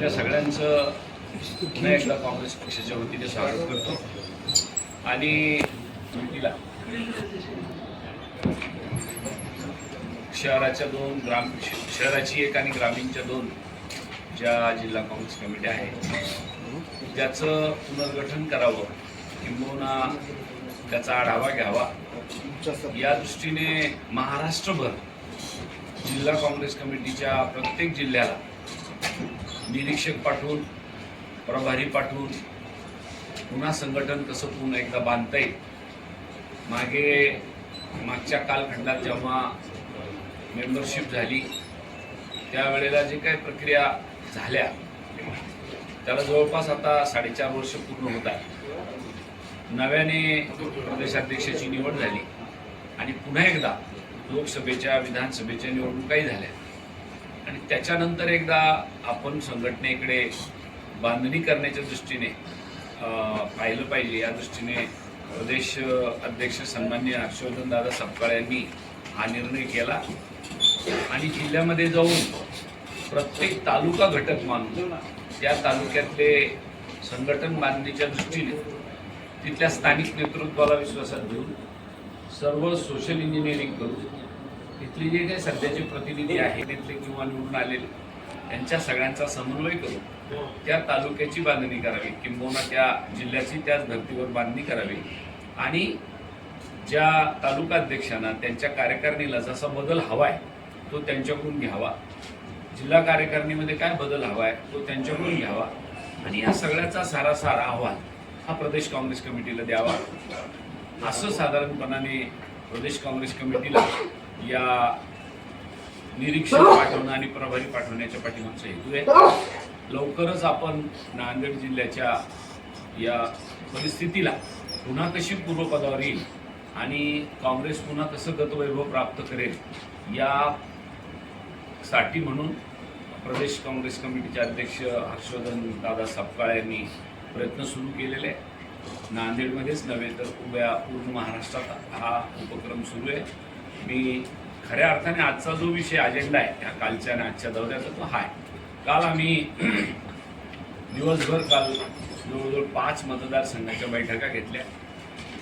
आपल्या सगळ्यांचं पुन्हा एकदा काँग्रेस पक्षाच्या वतीने स्वागत करतो. आणि शहराच्या दोन ग्राम शहराची एक आणि ग्रामीणच्या दोन ज्या जिल्हा काँग्रेस कमिटी आहेत त्याचं पुनर्गठन करावं किंबहुना त्याचा आढावा घ्यावा. या दृष्टीने महाराष्ट्रभर जिल्हा काँग्रेस कमिटीच्या प्रत्येक जिल्ह्याला निरीक्षक पाठवून प्रभारी पाठवून पुन्हा संघटन कसं पुन्हा एकदा बांधता येईल मागे मागच्या कालखंडात जेव्हा मेंबरशिप झाली त्यावेळेला जे काही प्रक्रिया झाल्या त्याला जवळपास आता साडेचार वर्ष पूर्ण होत आहे नव्याने प्रदेशाध्यक्षाची निवड झाली आणि पुन्हा एकदा लोकसभेच्या विधानसभेच्या निवडणुकाही झाल्या. आणि त्याच्यानंतर एकदा आपण संघटनेकडे बांधणी करण्याच्या दृष्टीने पाहिलं पाहिजे. या दृष्टीने प्रदेश अध्यक्ष सन्मान्य हर्षवर्धन दादा सपकाळ यांनी हा निर्णय केला. आणि जिल्ह्यामध्ये जाऊन प्रत्येक तालुका घटक मानून त्या तालुक्यातले संघटन बांधणीच्या दृष्टीने तिथल्या स्थानिक नेतृत्वाला विश्वासात घेऊन सर्व सोशल इंजिनिअरिंग करून तिथले जे काही सध्याचे प्रतिनिधी आहेत तिथले किंवा निवडून आलेले त्यांच्या सगळ्यांचा समन्वय करून त्या तालुक्याची बांधणी करावी किंबहुना त्या जिल्ह्याची त्याच धर्तीवर बांधणी करावी. आणि ज्या तालुका अध्यक्षांना त्यांच्या कार्यकारिणीला जसा बदल हवाय तो त्यांच्याकडून घ्यावा. जिल्हा कार्यकारिणीमध्ये काय बदल हवाय तो त्यांच्याकडून घ्यावा. आणि या सगळ्याचा सारासार अहवाल हा प्रदेश काँग्रेस कमिटीला द्यावा. असं साधारणपणाने प्रदेश काँग्रेस कमिटीला या निरीक्षक पाठवणं आणि प्रभारी पाठवण्याच्या पाठीमागचा हेतू आहे. लवकरच आपण नांदेड जिल्ह्याच्या या परिस्थितीला पुन्हा कशी पूर्वपदावर येईल आणि काँग्रेस पुन्हा कसं गतवैभव प्राप्त करेल या साठी म्हणून प्रदेश काँग्रेस कमिटीचे अध्यक्ष हर्षवर्धन दादा सपकाळ यांनी प्रयत्न सुरू केलेले आहे नांदेडमध्येच नव्हे तर उभ्या पूर्ण महाराष्ट्रात हा उपक्रम सुरू आहे. मी खऱ्या अर्थाने आजचा जो विषय अजेंडा आहे ह्या कालच्या आणि आजच्या दौऱ्याचा तो हाय. काल आम्ही दिवसभर काल जवळजवळ पाच मतदारसंघाच्या बैठका घेतल्या.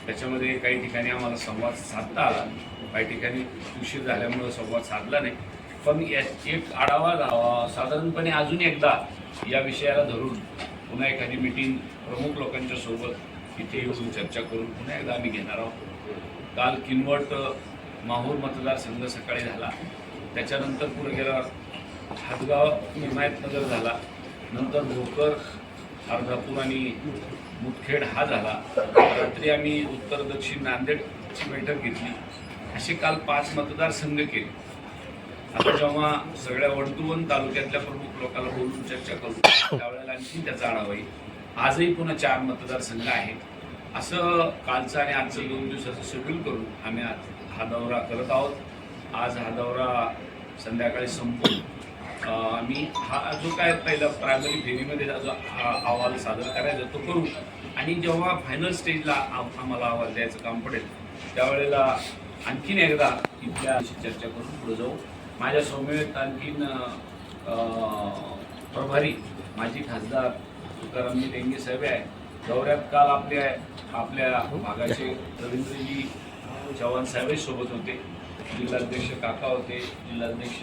त्याच्यामध्ये काही ठिकाणी आम्हाला संवाद साधता आला. काही ठिकाणी उशीर झाल्यामुळं संवाद साधला नाही. पण या एक आढावा साधारणपणे अजून एकदा या विषयाला धरून पुन्हा एखादी मिटिंग प्रमुख लोकांच्या सोबत इथे येऊन चर्चा करून पुन्हा एकदा आम्ही घेणार आहोत. काल किनवट माहूर मतदारसंघ सकाळी झाला. त्याच्यानंतर पुढे गेल्यावर हातगाव हिमायतनगर झाला. नंतर भोकर अर्धापूर आणि मुदखेड हा झाला. रात्री आम्ही उत्तर दक्षिण नांदेडची बैठक घेतली. असे काल पाच मतदारसंघ केले. आता जेव्हा सगळ्या वडतुवन तालुक्यातल्या प्रमुख लोकांना बोलून चर्चा करू त्यावेळेला आणखी त्याचा आढावा येईल. आजही पुन्हा चार मतदारसंघ आहेत. असं कालचं आणि आजचं दोन दिवसाचं शेड्यूल करून आम्ही आज हा दौरा करत आहोत. आज हा दौरा संध्याकाळी संपून आम्ही हा जो काय पहिला प्रायमरी फेरीमध्ये जो अहवाल सादर करायचा तो करू. आणि जेव्हा फायनल स्टेजला आम्हाला अहवाल द्यायचं काम पडेल त्यावेळेला आणखीन एकदा इथल्या चर्चा करून पुढे जाऊ. माझ्या सौम्यवेत आणखीन प्रभारी माजी खासदार तुकारामजी डेंगे साहेब आहे. दौऱ्यात काल आपल्या आपल्या भागाचे रवींद्रजी चव्हाण साहेबही सोबत होते. जिल्हाध्यक्ष काका होते जिल्हाध्यक्ष